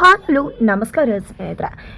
ಹಾಲು ನಮಸ್ಕಾರ ಸ್ನೇಹಿತರೆ.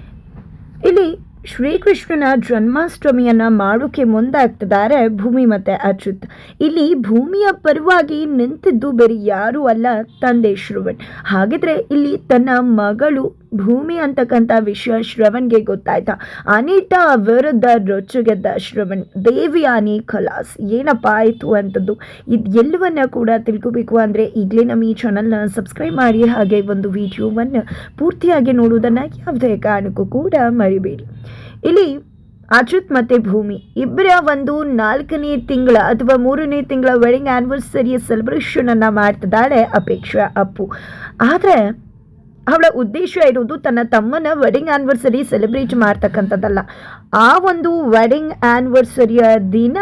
ಇಲ್ಲಿ ಶ್ರೀಕೃಷ್ಣನ ಜನ್ಮಾಷ್ಟಮಿಯನ್ನು ಮಾಡೋಕ್ಕೆ ಮುಂದಾಗ್ತಿದ್ದಾರೆ ಭೂಮಿ ಮತ್ತೆ ಅಚ್ಯುತ್. ಇಲ್ಲಿ ಭೂಮಿಯ ಪರವಾಗಿ ನಿಂತಿದ್ದು ಬೇರೆ ಯಾರೂ ಅಲ್ಲ ತಂದೆ ಶ್ರವಣ್. ಹಾಗಿದ್ರೆ ಇಲ್ಲಿ ತನ್ನ ಮಗಳು ಭೂಮಿ ಅಂತಕ್ಕಂಥ ವಿಷಯ ಶ್ರವಣ್ಗೆ ಗೊತ್ತಾಯ್ತಾ? ಅನಿತಾ ವಿರುದ್ಧ ರೊಚ್ಚುಗೆದ್ದ ಶ್ರವಣ್, ದೇವಿಯಾನಿ, ಖಲಾಸ್, ಏನಪ್ಪ ಆಯಿತು ಅಂತದ್ದು? ಇದು ಎಲ್ಲವನ್ನ ಕೂಡ ತಿಳ್ಕೋಬೇಕು ಅಂದರೆ ಈಗಲೇ ನಮ್ಮ ಈ ಚಾನಲ್ನ ಸಬ್ಸ್ಕ್ರೈಬ್ ಮಾಡಿ ಹಾಗೆ ಒಂದು ವಿಡಿಯೋವನ್ನು ಪೂರ್ತಿಯಾಗಿ ನೋಡುವುದನ್ನು ಯಾವುದೇ ಕಾರಣಕ್ಕೂ ಕೂಡ ಮರಿಬೇಡಿ. ಇಲ್ಲಿ ಅಚ್ಯುತ್ ಮತ್ತೆ ಭೂಮಿ. ಇಬ್ಬರ ಒಂದು ನಾಲ್ಕನೇ ತಿಂಗಳ ಅಥವಾ ಮೂರನೇ ತಿಂಗಳ ವೆಡ್ಡಿಂಗ್ ಆ್ಯನಿವರ್ಸರಿಯ ಸೆಲೆಬ್ರೇಷನ್ ಅನ್ನ ಮಾಡ್ತಿದ್ದಾಳೆ ಅಪೇಕ್ಷಾ ಅಪ್ಪು. ಆದರೆ ಅವಳ ಉದ್ದೇಶ ಇರೋದು ತನ್ನ ತಮ್ಮನ ವೆಡ್ಡಿಂಗ್ ಆ್ಯನಿವರ್ಸರಿ ಸೆಲೆಬ್ರೇಟ್ ಮಾಡ್ತಕ್ಕಂಥದ್ದಲ್ಲ. ಆ ಒಂದು ವೆಡ್ಡಿಂಗ್ ಆ್ಯನಿವರ್ಸರಿಯ ದಿನ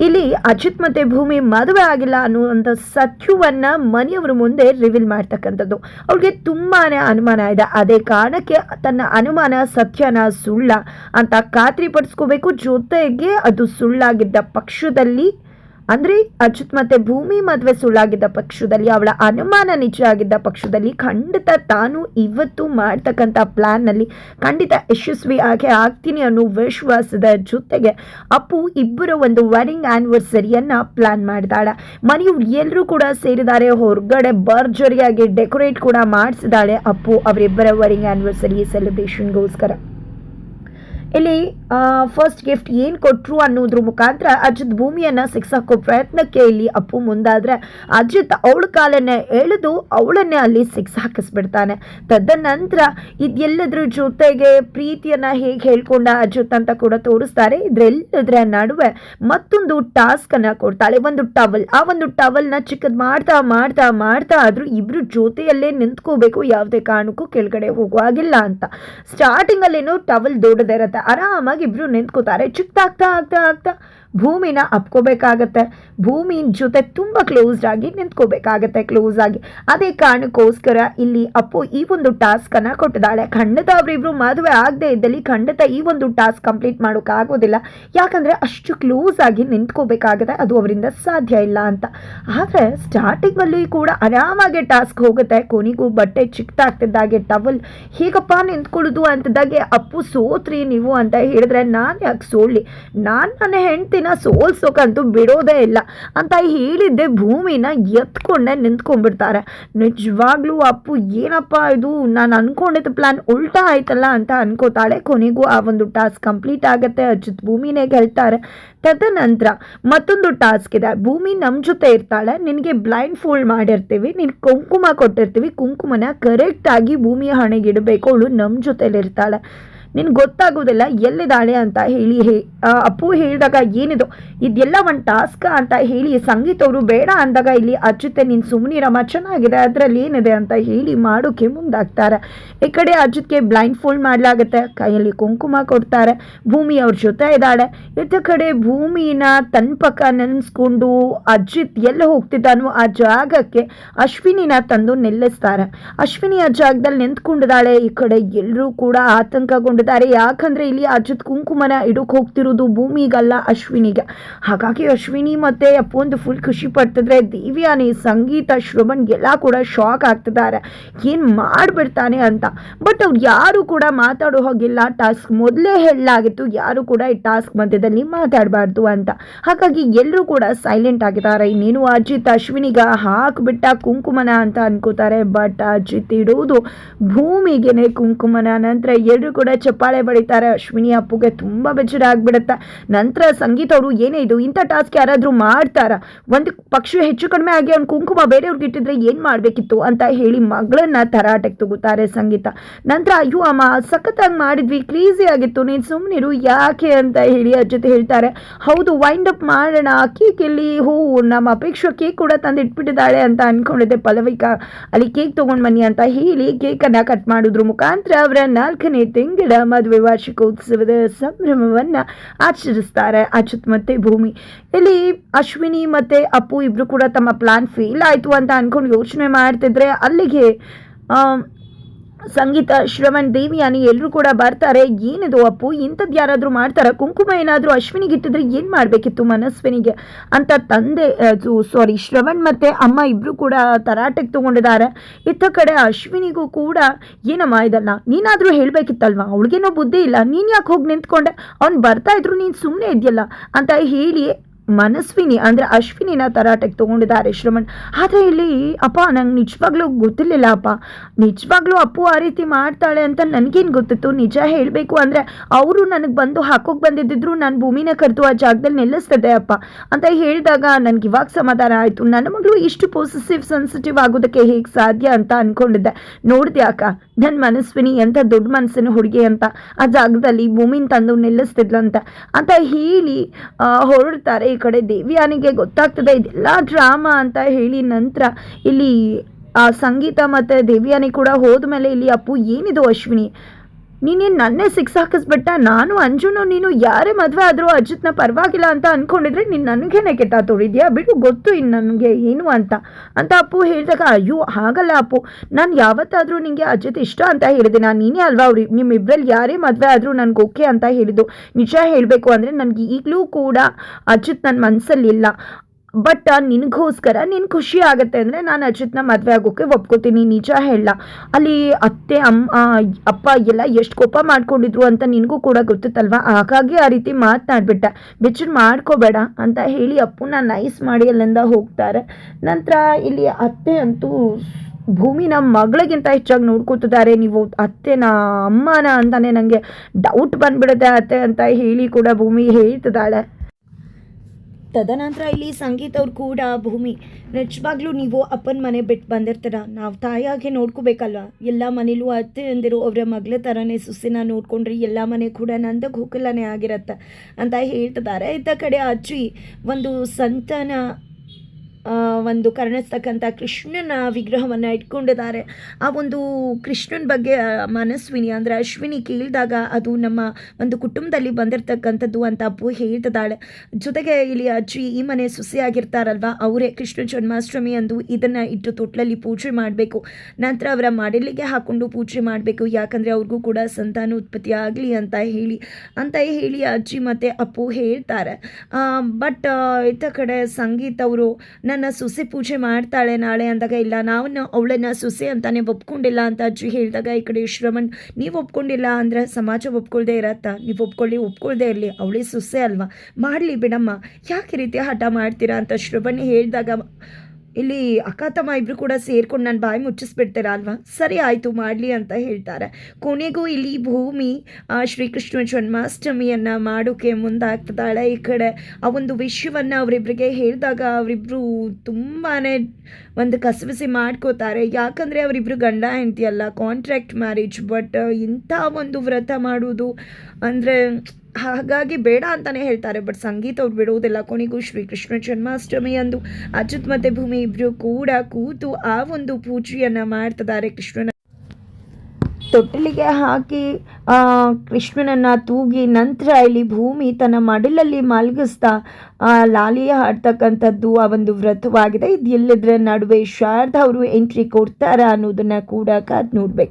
ಇಲ್ಲಿ ಅಜಿತ್ ಮತ್ತೆ ಭೂಮಿ ಮದುವೆ ಆಗಿಲ್ಲ ಅನ್ನುವಂಥ ಸತ್ಯವನ್ನು ಮನೆಯವರ ಮುಂದೆ ರಿವೀಲ್ ಮಾಡ್ತಕ್ಕಂಥದ್ದು. ಅವ್ರಿಗೆ ತುಂಬಾ ಅನುಮಾನ ಇದೆ. ಅದೇ ಕಾರಣಕ್ಕೆ ತನ್ನ ಅನುಮಾನ ಸತ್ಯನ ಸುಳ್ಳ ಅಂತ ಖಾತ್ರಿ ಪಡಿಸ್ಕೋಬೇಕು. ಜೊತೆಗೆ ಅದು ಸುಳ್ಳಾಗಿದ್ದ ಪಕ್ಷದಲ್ಲಿ ಅಂದ್ರೆ ಅಚ್ಯುತ್ ಮತ್ತೆ ಭೂಮಿ ಮದುವೆ ಸುಳ್ಳಾಗಿದ್ದ ಪಕ್ಷದಲ್ಲಿ, ಅವಳ ಅನುಮಾನ ನಿಜ ಆಗಿದ್ದ ಪಕ್ಷದಲ್ಲಿ ಖಂಡಿತ ತಾನು ಇವತ್ತು ಮಾಡ್ತಕ್ಕಂಥ ಪ್ಲಾನ್ನಲ್ಲಿ ಖಂಡಿತ ಯಶಸ್ವಿ ಆಗಿ ಆಗ್ತೀನಿ ಅನ್ನೋ ವಿಶ್ವಾಸದ ಜೊತೆಗೆ ಅಪ್ಪು ಇಬ್ಬರು ಒಂದು ವೆಡ್ಡಿಂಗ್ ಆನಿವರ್ಸರಿಯನ್ನ ಪ್ಲಾನ್ ಮಾಡಿದಾಳ. ಮನೆಯವ್ರು ಎಲ್ಲರೂ ಕೂಡ ಸೇರಿದ್ದಾರೆ, ಹೊರಗಡೆ ಭರ್ಜರಿಯಾಗಿ ಡೆಕೋರೇಟ್ ಕೂಡ ಮಾಡಿಸಿದಾಳೆ ಅಪ್ಪು ಅವರಿಬ್ಬರ ವೆಡಿಂಗ್ ಆನಿವರ್ಸರಿ ಸೆಲೆಬ್ರೇಷನ್ಗೋಸ್ಕರ ಇಲ್ಲಿ ಫಸ್ಟ್ ಗಿಫ್ಟ್ ಏನು ಕೊಟ್ಟರು ಅನ್ನೋದ್ರ ಮುಖಾಂತರ ಅಜಿತ್ ಭೂಮಿಯನ್ನು ಸಿಕ್ಸಾಕೋ ಪ್ರಯತ್ನಕ್ಕೆ ಇಲ್ಲಿ ಅಪ್ಪು ಮುಂದಾದರೆ ಅಜಿತ್ ಅವಳ ಕಾಲನ್ನೇ ಎಳೆದು ಅವಳನ್ನೇ ಅಲ್ಲಿ ಸಿಕ್ಸ್ ಹಾಕಿಸ್ಬಿಡ್ತಾನೆ ತದನಂತರ ಇದೆಲ್ಲದ್ರ ಜೊತೆಗೆ ಪ್ರೀತಿಯನ್ನು ಹೇಗೆ ಹೇಳ್ಕೊಂಡ ಅಜಿತ್ ಅಂತ ಕೂಡ ತೋರಿಸ್ತಾರೆ. ಇದ್ರೆಲ್ಲದರ ನಡುವೆ ಮತ್ತೊಂದು ಟಾಸ್ಕನ್ನು ಕೊಡ್ತಾಳೆ. ಒಂದು ಟವಲ್. ಆ ಒಂದು ಟವಲ್ನ ಚಿಕ್ಕದ್ ಮಾಡ್ತಾ ಮಾಡ್ತಾ ಮಾಡ್ತಾ ಆದರೂ ಇಬ್ಬರು ಜೊತೆಯಲ್ಲೇ ನಿಂತ್ಕೋಬೇಕು. ಯಾವುದೇ ಕಾರಣಕ್ಕೂ ಕೆಳಗಡೆ ಹೋಗುವಾಗಿಲ್ಲ ಅಂತ. ಸ್ಟಾರ್ಟಿಂಗಲ್ಲೇನು ಟವಲ್ ದೊಡ್ಡದಿರತ್ತೆ. ಆರಾಮಾಗಿ ಇಬ್ಬರು ನಿಂತ್ಕೋತಾರೆ. ಚಿಕ್ಕದಾಗ್ತಾ ಆಗ್ತಾ ಆಗ್ತಾ ಭೂಮಿನ ಅಪ್ಕೋಬೇಕಾಗತ್ತೆ. ಭೂಮಿ ಜೊತೆ ತುಂಬ ಕ್ಲೋಸ್ಡ್ ಆಗಿ ನಿಂತ್ಕೋಬೇಕಾಗತ್ತೆ ಕ್ಲೋಸ್ ಆಗಿ. ಅದೇ ಕಾರಣಕ್ಕೋಸ್ಕರ ಇಲ್ಲಿ ಅಪ್ಪು ಈ ಒಂದು ಟಾಸ್ಕ್ ಅನ್ನ ಕೊಟ್ಟಿದ್ದಾಳೆ. ಖಂಡಿತ ಅವರಿಬ್ರು ಮದುವೆ ಆಗದೆ ಇದ್ದಲ್ಲಿ ಖಂಡಿತ ಈ ಒಂದು ಟಾಸ್ಕ್ ಕಂಪ್ಲೀಟ್ ಮಾಡೋಕ್ಕಾಗೋದಿಲ್ಲ ಯಾಕಂದ್ರೆ ಅಷ್ಟು ಕ್ಲೋಸ್ ಆಗಿ ನಿಂತ್ಕೋಬೇಕಾಗತ್ತೆ. ಅದು ಅವರಿಂದ ಸಾಧ್ಯ ಇಲ್ಲ ಅಂತ. ಆದರೆ ಸ್ಟಾರ್ಟಿಂಗಲ್ಲಿ ಕೂಡ ಆರಾಮಾಗಿ ಟಾಸ್ಕ್ ಹೋಗುತ್ತೆ. ಕೊನೆಗೂ ಬಟ್ಟೆ ಚಿಕ್ಕದಾಗ್ತಿದ್ದಾಗೆ ಟವಲ್ ಹೇಗಪ್ಪ ನಿಂತ್ಕೊಳ್ಳೋದು ಅಂತಿದ್ದಾಗೆ ಅಪ್ಪು ಸೋತ್ರಿ ನೀವು ಅಂತ ಹೇಳಿದ್ರೆ ನಾನು ಯಾಕೆ ಸೋಳ್ಳಿ? ನಾನು ನನ್ನ ಹೆಂಡ್ತಿನ ಸೋಲ್ಸೋಕಂತೂ ಬಿಡೋದೇ ಇಲ್ಲ ಅಂತ ಹೇಳಿದ್ದೆ. ಭೂಮಿನ ಎತ್ಕೊಂಡೆ ನಿಂತ್ಕೊಂಡ್ಬಿಡ್ತಾರೆ. ನಿಜವಾಗ್ಲೂ ಅಪ್ಪು, ಏನಪ್ಪ ಇದು? ನಾನು ಅನ್ಕೊಂಡಿದ್ದ ಪ್ಲಾನ್ ಉಲ್ಟಾ ಆಯ್ತಲ್ಲ ಅಂತ ಅನ್ಕೋತಾಳೆ. ಕೊನೆಗೂ ಆ ಒಂದು ಟಾಸ್ಕ್ ಕಂಪ್ಲೀಟ್ ಆಗುತ್ತೆ. ಅಚ್ಯುತ್ ಭೂಮಿನೇ ಗೆಲ್ತಾರೆ. ತದನಂತರ ಮತ್ತೊಂದು ಟಾಸ್ಕ್ ಇದೆ. ಭೂಮಿ ನಮ್ಮ ಜೊತೆ ಇರ್ತಾಳೆ. ನಿನಗೆ ಬ್ಲೈಂಡ್ ಫೋಲ್ಡ್ ಮಾಡಿರ್ತೀವಿ. ನೀನು ಕುಂಕುಮ ಕೊಟ್ಟಿರ್ತೀವಿ. ಕುಂಕುಮನ ಕರೆಕ್ಟಾಗಿ ಭೂಮಿಯ ಹಣೆಗೆ ಇಡಬೇಕು. ಅವಳು ನಮ್ಮ ಜೊತೆಲಿ ಇರ್ತಾಳೆ ನಿನ್ಗೆ ಗೊತ್ತಾಗೋದಿಲ್ಲ, ಎಲ್ಲಿದ್ದಾಳೆ ಅಂತ ಹೇಳಿ ಹೇ ಅಪ್ಪು ಹೇಳಿದಾಗ ಏನಿದು? ಇದೆಲ್ಲ ಒಂದು ಟಾಸ್ಕ್ ಅಂತ ಹೇಳಿ ಸಂಗೀತ ಅವರು ಬೇಡ ಅಂದಾಗ ಇಲ್ಲಿ ಅಜ್ಜುತೆ ನೀನು ಸುಮ್ಮನಿರಮ್ಮ ಚೆನ್ನಾಗಿದೆ, ಅದರಲ್ಲಿ ಏನಿದೆ ಅಂತ ಹೇಳಿ ಮಾಡೋಕ್ಕೆ ಮುಂದಾಗ್ತಾರೆ. ಈ ಕಡೆ ಅಚ್ಯುತ್ಗೆ ಬ್ಲೈಂಡ್ ಫೋಲ್ಡ್ ಮಾಡಲಾಗುತ್ತೆ, ಕೈಯಲ್ಲಿ ಕುಂಕುಮ ಕೊಡ್ತಾರೆ, ಭೂಮಿ ಅವ್ರ ಜೊತೆ ಇದ್ದಾಳೆ. ಇತ್ತ ಕಡೆ ಭೂಮಿನ ತನ್ನ ಪಕ್ಕ ನೆನೆಸ್ಕೊಂಡು ಅಜಿತ್ ಎಲ್ಲ ಹೋಗ್ತಿದ್ದಾನೋ ಆ ಜಾಗಕ್ಕೆ ಅಶ್ವಿನಿನ ತಂದು ನಿಲ್ಲಿಸ್ತಾರೆ. ಅಶ್ವಿನಿ ಆ ಜಾಗದಲ್ಲಿ ನಿಂತ್ಕೊಂಡಿದ್ದಾಳೆ, ಈ ಕಡೆ ಎಲ್ಲರೂ ಕೂಡ ಆತಂಕಗೊಂಡಿದ್ದಾರೆ ಯಾಕಂದ್ರೆ ಇಲ್ಲಿ ಅಜಿತ್ ಕುಂಕುಮನ ಇಡೋಕೆ ಹೋಗ್ತಿರೋದು ಭೂಮಿಗಲ್ಲ ಅಶ್ವಿನಿಗೆ. ಹಾಗಾಗಿ ಅಶ್ವಿನಿ ಮತ್ತೆ ಅಪ್ಪೊಂದು ಫುಲ್ ಖುಷಿ ಪಡ್ತಿದ್ರೆ ದೇವಿಯಾನಿ ಸಂಗೀತ ಶ್ರವಣ್ ಎಲ್ಲ ಕೂಡ ಶಾಕ್ ಆಗ್ತಿದ್ದಾರೆ. ಏನ್ ಮಾಡ್ಬಿಡ್ತಾನೆ ಅಂತ. ಬಟ್ ಅವ್ರು ಯಾರು ಕೂಡ ಮಾತಾಡೋ ಹೋಗಿಲ್ಲ. ಟಾಸ್ಕ್ ಮೊದಲೇ ಹೇಳಲಾಗಿತ್ತು. ಯಾರು ಕೂಡ ಈ ಟಾಸ್ಕ್ ಮಧ್ಯದಲ್ಲಿ ಮಾತಾಡಬಾರ್ದು ಅಂತ. ಹಾಗಾಗಿ ಎಲ್ಲರೂ ಕೂಡ ಸೈಲೆಂಟ್ ಆಗಿದ್ದಾರೆ. ಇನ್ನೇನು ಅಜಿತ್ ಅಶ್ವಿನಿಗ ಹಾಕ್ಬಿಟ್ಟ ಕುಂಕುಮನ ಅಂತ ಅನ್ಕೋತಾರೆ. ಬಟ್ ಅಜಿತ್ ಇಡೋದು ಭೂಮಿಗೆನೆ ಕುಂಕುಮನ. ನಂತರ ಎಲ್ಲರೂ ಕೂಡ ಚಪ್ಪಾಳೆ ಬಡಿತಾರೆ. ಅಶ್ವಿನಿ ಅಪ್ಪುಗೆ ತುಂಬ ಬೇಜಾರ ಆಗ್ಬಿಡುತ್ತೆ. ನಂತರ ಸಂಗೀತ ಅವರು, ಏನೇ ಇದು, ಇಂಥ ಟಾಸ್ಕ್ ಯಾರಾದರೂ ಮಾಡ್ತಾರ? ಒಂದು ಪಕ್ಷ ಹೆಚ್ಚು ಕಡಿಮೆ ಆಗಿ ಅವ್ನು ಕುಂಕುಮ ಬೇರೆಯವ್ರಿಗೆ ಇಟ್ಟಿದ್ರೆ ಏನು ಮಾಡಬೇಕಿತ್ತು? ಅಂತ ಹೇಳಿ ಮಗಳನ್ನ ತರಾಟೆಗೆ ತಗೋತಾರೆ ಸಂಗೀತ. ನಂತರ, ಅಯ್ಯೋ ಅಮ್ಮ, ಸಖತ್ತಾಗಿ ಮಾಡಿದ್ವಿ ಕ್ರೀಸಿ ಆಗಿತ್ತು, ನೀನು ಸುಮ್ಮನಿರು ಯಾಕೆ? ಅಂತ ಹೇಳಿ ಜೊತೆ ಹೇಳ್ತಾರೆ. ಹೌದು ವೈಂಡ್ ಅಪ್ ಮಾಡೋಣ, ಕೇಕ್ ಇಲ್ಲಿ ಹೂ, ನಮ್ಮ ಅಪೇಕ್ಷೆ ಕೇಕ್ ಕೂಡ ತಂದು ಇಟ್ಬಿಟ್ಟಿದ್ದಾಳೆ ಅಂತ ಅನ್ಕೊಂಡಿದ್ದೆ ಪಲ್ಲವಿಕ ಅಲ್ಲಿ ಕೇಕ್ ತೊಗೊಂಡು ಬನ್ನಿ ಅಂತ ಹೇಳಿ ಕೇಕನ್ನು ಕಟ್ ಮಾಡಿದ್ರು. ಮುಖಾಂತರ ಅವರ ನಾಲ್ಕನೇ ತಿಂಗಳ ಮದುವೆ ವಾರ್ಷಿಕೋತ್ಸವದ ಸಂಭ್ರಮವನ್ನು ಆಚರಿಸ್ತಾರೆ ಅಚ್ಯುತ್ ಮತ್ತು ಭೂಮಿ. ಇಲ್ಲಿ ಅಶ್ವಿನಿ ಮತ್ತೆ ಅಪ್ಪು ಇಬ್ಬರು ಕೂಡ ತಮ್ಮ ಪ್ಲಾನ್ ಫೇಲ್ ಆಯಿತು ಅಂತ ಅಂದ್ಕೊಂಡು ಯೋಚನೆ ಮಾಡ್ತಿದ್ರೆ ಅಲ್ಲಿಗೆ ಸಂಗೀತ, ಶ್ರವಣ್, ದೇವಿಯಾನಿ ಎಲ್ಲರೂ ಕೂಡ ಬರ್ತಾರೆ. ಏನಿದು ಅಪ್ಪು? ಇಂಥದ್ದು ಯಾರಾದರೂ ಮಾಡ್ತಾರ? ಕುಂಕುಮ ಏನಾದರೂ ಅಶ್ವಿನಿಗೆ ಇಟ್ಟಿದ್ರೆ ಏನು ಮಾಡಬೇಕಿತ್ತು ಮನಸ್ವಿನಿಗೆ? ಅಂತ ತಂದೆ ಸಾರಿ ಶ್ರವಣ್ ಮತ್ತು ಅಮ್ಮ ಇಬ್ಬರು ಕೂಡ ತರಾಟೆಗೆ ತೊಗೊಂಡಿದ್ದಾರೆ ಇತ್ತ ಕಡೆ ಅಶ್ವಿನಿಗೂ ಕೂಡ, ಏನಮ್ಮ ಇದಲ್ಲ ನೀನಾದರೂ ಹೇಳಬೇಕಿತ್ತಲ್ವ? ಅವಳಿಗೇನೋ ಬುದ್ಧಿ ಇಲ್ಲ. ನೀನು ಯಾಕೆ ಹೋಗಿ ನಿಂತ್ಕೊಂಡೆ? ಅವ್ನು ಬರ್ತಾ ಇದ್ರು, ನೀನು ಸುಮ್ಮನೆ ಇದೆಯಲ್ಲ? ಅಂತ ಹೇಳಿ ಮನಸ್ವಿನಿ ಅಂದರೆ ಅಶ್ವಿನಿನ ತರಾಟೆಗೆ ತೊಗೊಂಡಿದ್ದಾರೆ ಶ್ರವಣ್. ಆದರೆ ಇಲ್ಲಿ ಅಪ್ಪ ನಂಗೆ ನಿಜವಾಗ್ಲೂ ಗೊತ್ತಿರಲಿಲ್ಲ ಅಪ್ಪ. ನಿಜವಾಗ್ಲೂ ಅಪ್ಪು ಆ ರೀತಿ ಮಾಡ್ತಾಳೆ ಅಂತ ನನಗೇನು ಗೊತ್ತಿತ್ತು? ನಿಜ ಹೇಳಬೇಕು ಅಂದರೆ ಅವರು ನನಗೆ ಬಂದು ಹಾಕೋಕೆ ಬಂದಿದ್ದಿದ್ರು ನಾನು ಭೂಮಿನ ಕರೆದು ಆ ಜಾಗದಲ್ಲಿ ನಿಲ್ಲಿಸ್ತದೆ ಅಪ್ಪ. ಅಂತ ಹೇಳಿದಾಗ ನನಗೆ ಇವಾಗ ಸಮಾಧಾನ ಆಯಿತು. ನನ್ನ ಮಗಳು ಇಷ್ಟು ಪಾಸಿಟಿವ್ ಸೆನ್ಸಿಟಿವ್ ಆಗೋದಕ್ಕೆ ಹೇಗೆ ಸಾಧ್ಯ ಅಂತ ಅಂದ್ಕೊಂಡಿದ್ದೆ ನೋಡಿದೆ ಅಕ್ಕ? ನನ್ನ ಮನಸ್ವಿನಿ ಎಂಥ ದೊಡ್ಡ ಮನಸ್ಸಿನ ಹುಡುಗಿ ಅಂತ, ಆ ಜಾಗದಲ್ಲಿ ಭೂಮಿನ ತಂದು ನಿಲ್ಲಿಸ್ತಿದ್ಲಂತ. ಅಂತ ಹೇಳಿ ಹೊರಡ್ತಾರೆ ಈ ಕಡೆ ದೇವಿಯಾನಿಗೆ ಗೊತ್ತಾಗ್ತದೆ. ಇದೆಲ್ಲ ಡ್ರಾಮಾ ಅಂತ ಹೇಳಿ ನಂತರ ಇಲ್ಲಿ, ಆ, ಸಂಗೀತ ಮತ್ತು ದೇವಿಯಾನಿ ಕೂಡ ಹೋದ್ಮೇಲೆ ಇಲ್ಲಿ ಅಪ್ಪು, ಏನಿದು ಅಶ್ವಿನಿ? ನೀನೇನು ನನ್ನೇ ಸಿಕ್ಸ್ ಹಾಕಿಸ್ಬಿಟ್ಟ ನಾನು ಅಂಜುನು ನೀನು ಯಾರೇ ಮದುವೆ ಆದರೂ ಅಜಿತ್ನ ಪರವಾಗಿಲ್ಲ ಅಂತ ಅಂದ್ಕೊಂಡಿದ್ರೆ ನೀನು ನನಗೇನೆ ಕೆಟ್ಟ ತೋರಿದ್ಯಾ ಬಿಡು, ಗೊತ್ತು ಇನ್ನು ನನಗೆ ಏನು ಅಂತ. ಅಂತ ಅಪ್ಪು ಹೇಳಿದಾಗ, ಅಯ್ಯೋ, ಹಾಗಲ್ಲ ಅಪ್ಪು. ನಾನು ಯಾವತ್ತಾದರೂ ನಿನಗೆ ಅಜಿತ್ ಇಷ್ಟ ಅಂತ ಹೇಳಿದೆ. ನಾನು ನೀನೇ ಅಲ್ವಾ ನಿಮ್ಮ ನಿಮ್ಮಿಬ್ಬರಲ್ಲಿ ಯಾರೇ ಮದುವೆ ಆದರೂ ನನಗೆ ಓಕೆ ಅಂತ ಹೇಳಿದ್ದು. ನಿಜ ಹೇಳಬೇಕು ಅಂದರೆ ನನಗೆ ಈಗಲೂ ಕೂಡ ಅಜಿತ್ ನನ್ನ ಮನಸ್ಸಲ್ಲಿಲ್ಲ ಬಟ್ ನಿನಗೋಸ್ಕರ ನಿನ್ ಖುಷಿ ಆಗುತ್ತೆ ಅಂದರೆ ನಾನು ಅಜಿತ್ನ ಮದುವೆ ಆಗೋಕ್ಕೆ ಒಪ್ಕೋತೀನಿ. ನಿಜ ಹೇಳ. ಅಲ್ಲಿ ಅತ್ತೆ ಅಮ್ಮ ಅಪ್ಪ ಎಲ್ಲ ಎಷ್ಟು ಕೋಪ ಮಾಡ್ಕೊಂಡಿದ್ರು ಅಂತ ನಿನಗೂ ಕೂಡ ಗೊತ್ತಿತ್ತಲ್ವಾ? ಹಾಗಾಗಿ ಆ ರೀತಿ ಮಾತನಾಡ್ಬಿಟ್ಟೆ. ಬೆಚ್ಚನ್ ಮಾಡ್ಕೋಬೇಡ ಅಂತ ಹೇಳಿ ಅಪ್ಪನ ನೈಸ್ ಮಾಡಿ ಅಲ್ಲಿಂದ ಹೋಗ್ತಾರೆ. ನಂತರ ಇಲ್ಲಿ ಅತ್ತೆ ಅಂತೂ ಭೂಮಿನ ಮಗಳಿಗಿಂತ ಹೆಚ್ಚಾಗಿ ನೋಡ್ಕೋತಿದ್ದಾರೆ. ನೀವು ಅತ್ತೆನ, ಅಮ್ಮನ ಅಂತಾನೆ ನನಗೆ ಡೌಟ್ ಬಂದ್ಬಿಡುತ್ತೆ ಅತ್ತೆ ಅಂತ ಹೇಳಿ ಕೂಡ ಭೂಮಿ ಹೇಳ್ತಿದ್ದಾಳೆ. ತದನಂತರ ಇಲ್ಲಿ ಸಂಗೀತ ಅವ್ರು ಕೂಡ ಭೂಮಿ. ನಿಜವಾಗ್ಲೂ ನೀವು ಅಪ್ಪನ ಮನೆ ಬಿಟ್ಟು ಬಂದಿರ್ತೀರ. ನಾವು ತಾಯಿಯಾಗೆ ನೋಡ್ಕೋಬೇಕಲ್ವ? ಎಲ್ಲ ಮನೇಲೂ ಅತ್ತೆ ಅಂದಿರು ಅವರ ಮಗಳ ಥರನೇ ಸುಸಿನ ನೋಡ್ಕೊಂಡ್ರೆ, ಎಲ್ಲ ಮನೆ ಕೂಡ ನಂದ ಗೋಕುಲನೇ ಆಗಿರತ್ತೆ ಅಂತ ಹೇಳ್ತಿದ್ದಾರೆ. ಇತ್ತ ಕಡೆ ಅಜ್ಜಿ, ಒಂದು ಸಂತಾನ ಒಂದು ಕರ್ಣಿಸ್ತಕ್ಕಂಥ ಕೃಷ್ಣನ ವಿಗ್ರಹವನ್ನು ಇಟ್ಕೊಂಡಿದ್ದಾರೆ. ಆ ಒಂದು ಕೃಷ್ಣನ ಬಗ್ಗೆ ಮನಸ್ವಿನಿ ಅಂದರೆ ಅಶ್ವಿನಿ ಕೇಳಿದಾಗ ಅದು ನಮ್ಮ ಒಂದು ಕುಟುಂಬದಲ್ಲಿ ಬಂದಿರತಕ್ಕಂಥದ್ದು ಅಂತ ಅಪ್ಪು ಹೇಳ್ತಿದ್ದಾಳೆ. ಜೊತೆಗೆ ಇಲ್ಲಿ ಅಜ್ಜಿ ಈ ಮನೆ ಸುಸಿಯಾಗಿರ್ತಾರಲ್ವ, ಅವರೇ ಕೃಷ್ಣ ಜನ್ಮಾಷ್ಟಮಿ ಅಂದು ಇದನ್ನು ಇಟ್ಟು ತೊಟ್ಲಲ್ಲಿ ಪೂಜೆ ಮಾಡಬೇಕು. ನಂತರ ಅವರ ಮಡಿಲಿಗೆ ಹಾಕೊಂಡು ಪೂಜೆ ಮಾಡಬೇಕು. ಯಾಕಂದರೆ ಅವ್ರಿಗೂ ಕೂಡ ಸಂತಾನ ಉತ್ಪತ್ತಿ ಆಗಲಿ ಅಂತ ಹೇಳಿ ಅಂತ ಹೇಳಿ ಅಜ್ಜಿ ಮತ್ತು ಅಪ್ಪು ಹೇಳ್ತಾರೆ. ಬಟ್ ಇತ್ತ ಕಡೆ ಸಂಗೀತ ಅವರು ನನ್ನ ಸೊಸೆ ಪೂಜೆ ಮಾಡ್ತಾಳೆ ನಾಳೆ ಅಂದಾಗ, ಇಲ್ಲ ನಾವು ಅವಳನ್ನು ಸೊಸೆ ಅಂತಾನೆ ಒಪ್ಕೊಂಡಿಲ್ಲ ಅಂತ ಅಜ್ಜಿ ಹೇಳಿದಾಗ, ಈ ಕಡೆ ಶ್ರವಣ್, ನೀವು ಒಪ್ಕೊಂಡಿಲ್ಲ ಅಂದರೆ ಸಮಾಜ ಒಪ್ಕೊಳ್ದೇ ಇರತ್ತಾ? ನೀವು ಒಪ್ಕೊಳ್ಳಿ, ಒಪ್ಕೊಳ್ದೇ ಇರಲಿ. ಅವಳೇ ಸುಸೆ ಅಲ್ವಾ? ಮಾಡಲಿ ಬಿಡಮ್ಮ. ಯಾಕೆ ಈ ರೀತಿ ಹಠ ಮಾಡ್ತೀರಾ? ಅಂತ ಶ್ರವಣ್ ಹೇಳಿದಾಗ ಇಲ್ಲಿ ಅಕ್ಕ ತಮ್ಮ ಇಬ್ಬರು ಕೂಡ ಸೇರ್ಕೊಂಡು ನಾನು ಬಾಯಿ ಮುಚ್ಚಿಸ್ಬಿಡ್ತೀರ ಅಲ್ವಾ? ಸರಿ ಆಯಿತು, ಮಾಡಲಿ ಅಂತ ಹೇಳ್ತಾರೆ. ಕೊನೆಗೂ ಇಲ್ಲಿ ಭೂಮಿ ಶ್ರೀಕೃಷ್ಣ ಜನ್ಮಾಷ್ಟಮಿಯನ್ನು ಮಾಡೋಕ್ಕೆ ಮುಂದಾಗ್ತದಾಳೆ ಈ ಕಡೆ ಆ ಒಂದು ವಿಷಯವನ್ನು ಅವರಿಬ್ಬರಿಗೆ ಹೇಳಿದಾಗ ಅವರಿಬ್ಬರು ತುಂಬಾ ಒಂದು ಕಸವಿಸಿ ಮಾಡ್ಕೋತಾರೆ. ಯಾಕಂದರೆ ಅವರಿಬ್ಬರು ಗಂಡ ಹೆಂಡತಿ ಅಲ್ಲ ಕಾಂಟ್ರಾಕ್ಟ್ ಮ್ಯಾರೇಜ್ ಬಟ್ ಇಂಥ ಒಂದು ವ್ರತ ಮಾಡೋದು ಅಂದರೆ ಹಾಗಾಗಿ ಬೇಡ ಅಂತಾನೆ ಹೇಳ್ತಾರೆ ಬಟ್ ಸಂಗೀತ ಅವ್ರು ಬಿಡುವುದಿಲ್ಲ. ಕೊನೆಗೂ ಶ್ರೀಕೃಷ್ಣ ಜನ್ಮಾಷ್ಟಮಿ ಅಂದು ಅಚ್ಯುತ್ ಮತ್ತು ಭೂಮಿ ಇಬ್ಬರು ಕೂಡ ಕೂತು ಆ ಒಂದು ಪೂಜೆಯನ್ನು ಮಾಡ್ತಿದ್ದಾರೆ ಕೃಷ್ಣನ. ತೊಟ್ಟಿಲಿಗೆ ಹಾಕಿ ಕೃಷ್ಣನನ್ನ ತೂಗಿ ನಂತರ ಇಲ್ಲಿ ಭೂಮಿ ತನ್ನ ಮಡಿಲಲ್ಲಿ ಮಲಗಿಸ್ತಾ ಲಾಲಿ ಹಾಡ್ತಕ್ಕಂಥದ್ದು ಆ ಒಂದು ವ್ರತವಾಗಿದೆ. ಇದು ಎಲ್ಲದರ ನಡುವೆ ಶಾರದಾ ಅವರು ಎಂಟ್ರಿ ಕೊಡ್ತಾರಾ ಅನ್ನೋದನ್ನ ಕೂಡ ಕಾದ್ ನೋಡ್ಬೇಕು.